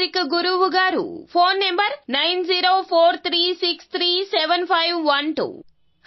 తాంత్రిక గురువు గారు. Phone number nine zero four three six three seven five one two.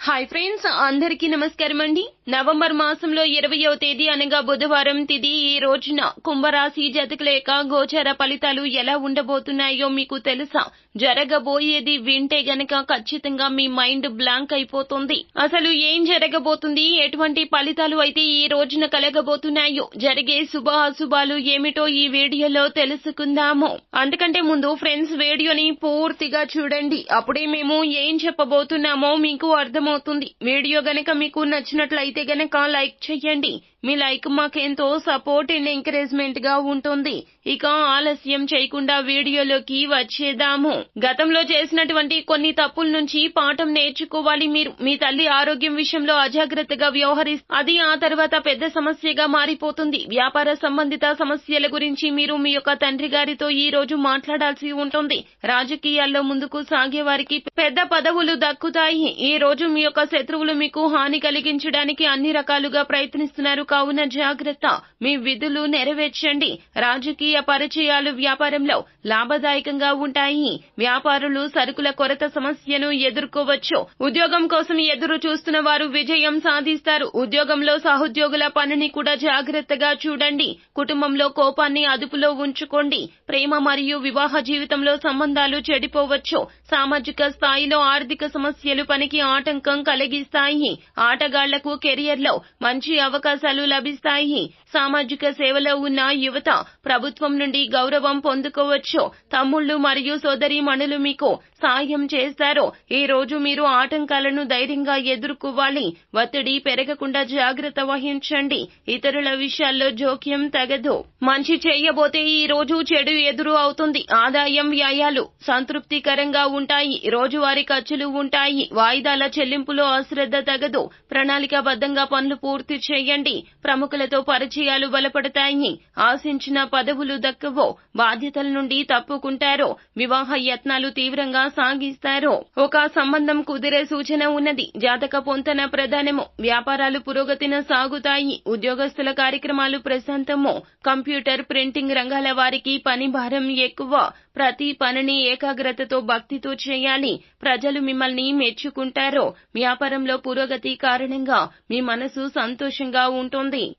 Hi friends అందరికీ నమస్కారం అండి నవంబర్ మాసంలో ఇరవయో తేదీ అనగా బుధవారం తిది ఈ రోజున కుంభరాశి జతకుల యొక్క గోచర ఫలితాలు ఎలా ఉండబోతున్నాయో మీకు తెలుసా? జరగబోయేది వింటే గనక ఖచ్చితంగా మీ మైండ్ బ్లాంక్ అయిపోతుంది. అసలు ఏం జరగబోతుంది? ఎటువంటి ఫలితాలు అయితే ఈ రోజున కలగబోతున్నాయో? జరిగే శుభ అశుభాలు ఏమిటో ఈ వీడియోలో తెలుసుకుందాము. అందుకంటే ముందు ఫ్రెండ్స్ వీడియోని పూర్తిగా చూడండి. అప్పుడే మేము ఏం చెప్పబోతున్నామో మీకు అర్థమవుతుంది. వీడియో గనక మీకు నచ్చినట్లయితే గనక లైక్ చేయండి మీ లైక్ మాకెంతో సపోర్ట్ అండ్ ఎంకరేజ్మెంట్గా ఉంటుంది. ఇక ఆలస్యం చేయకుండా వీడియోలోకి వచ్చేద్దాము. గతంలో చేసినటువంటి కొన్ని తప్పుల నుంచి పాఠం నేర్చుకోవాలి మీరు. మీ తల్లి ఆరోగ్యం విషయంలో అజాగ్రత్తగా వ్యవహరిస్తే అది ఆ తర్వాత పెద్ద సమస్యగా మారిపోతుంది. వ్యాపార సంబంధిత సమస్యల గురించి మీరు మీ యొక్క తండ్రి గారితో ఈ రోజు మాట్లాడాల్సి ఉంటుంది. రాజకీయాల్లో ముందుకు సాగే వారికి పెద్ద పదవులు దక్కుతాయి. ఈ రోజు మీ యొక్క శత్రువులు మీకు హాని కలిగించడానికి అన్ని రకాలుగా ప్రయత్నిస్తున్నారు కావున జాగ్రత్త. మీ విధులు నెరవేర్చండి. రాజకీయ పరిచయాలు వ్యాపారంలో లాభదాయకంగా ఉంటాయి. వ్యాపారులు సరుకుల కొరత సమస్యను ఎదుర్కోవచ్చు. ఉద్యోగం కోసం ఎదురు చూస్తున్న వారు విజయం సాధిస్తారు. ఉద్యోగంలో సహోద్యోగుల పనిని కూడా జాగ్రత్తగా చూడండి. కుటుంబంలో కోపాన్ని అదుపులో ఉంచుకోండి. ప్రేమ మరియు వివాహ జీవితంలో సంబంధాలు చెడిపోవచ్చు. సామాజిక స్థాయిలో ఆర్థిక సమస్యలు పనికి ఆటంకం కలిగిస్తాయి. ఆటగాళ్ళకు కెరియర్లో మంచి అవకాశాలు లభిస్తాయి. సామాజిక సేవలో ఉన్న యువత ప్రభుత్వం నుండి గౌరవం పొందుకోవచ్చు. తమ్ముళ్ళు మరియు సోదరి మణులు మీకు సాయం చేస్తారు. ఈ రోజు మీరు ఆటంకాలను ధైర్యంగా ఎదుర్కోవాలి. ఒత్తిడి పెరగకుండా జాగ్రత్త వహించండి. ఇతరుల విషయాల్లో జోక్యం తగదు. మంచి చేయబోతే ఈ రోజు చెడు ఎదురు అవుతుంది. ఆదాయం వ్యయాలు సంతృప్తికరంగా ఉంటాయి. రోజువారీ ఖర్చులు ఉంటాయి. వాయిదాల చెల్లింపులో అశ్రద్ధ తగదు. ప్రణాళికాబద్ధంగా పనులు పూర్తి చేయండి. ప్రముఖులతో పరిచయాలు బలపడతాయి ఆశించిన పదవులు దక్కవో బాధ్యతల నుండి తప్పుకుంటారో వివాహ యత్నాలు తీవ్రంగా సాగిస్తారో. ఒక సంబంధం కుదిరే సూచన ఉన్నది. జాతక పొంతన ప్రధానము వ్యాపారాలు పురోగతిన సాగుతాయి. ఉద్యోగస్తుల కార్యక్రమాలు ప్రశాంతము కంప్యూటర్ ప్రింటింగ్ రంగాల వారికి పని భారం ఎక్కువ. ప్రతి పనిని ఏకాగ్రతతో భక్తితో చేయాలి. ప్రజలు మిమ్మల్ని మెచ్చుకుంటారో. వ్యాపారంలో పురోగతి కారణంగా మీ మనసు సంతోషంగా ఉంటుంది.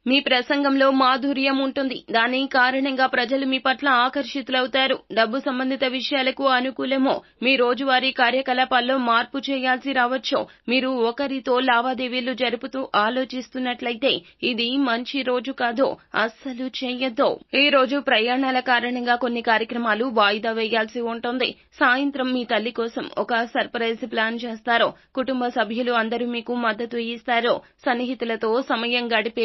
మీ ప్రసంగంలో మాధుర్యం ఉంటుంది. దాని కారణంగా ప్రజలు మీ పట్ల ఆకర్షితులవుతారు. డబ్బు సంబంధిత విషయాలకు అనుకూలమో మీ రోజువారీ కార్యకలాపాల్లో మార్పు చేయాల్సి రావచ్చు మీరు ఒకరితో లావాదేవీలు జరుపుతూ ఆలోచిస్తున్నట్లయితే ఇది మంచి రోజు కాదు అస్సలు చేయొద్దు. ఈ రోజు ప్రయాణాల కారణంగా కొన్ని కార్యక్రమాలు వాయిదా వేయాల్సి ఉంటుంది. సాయంత్రం మీ తల్లి కోసం ఒక సర్ప్రైజ్ ప్లాన్ చేస్తారు కుటుంబ సభ్యులు అందరూ మీకు మద్దతు ఇస్తారు సన్నిహితులతో సమయం గడిపే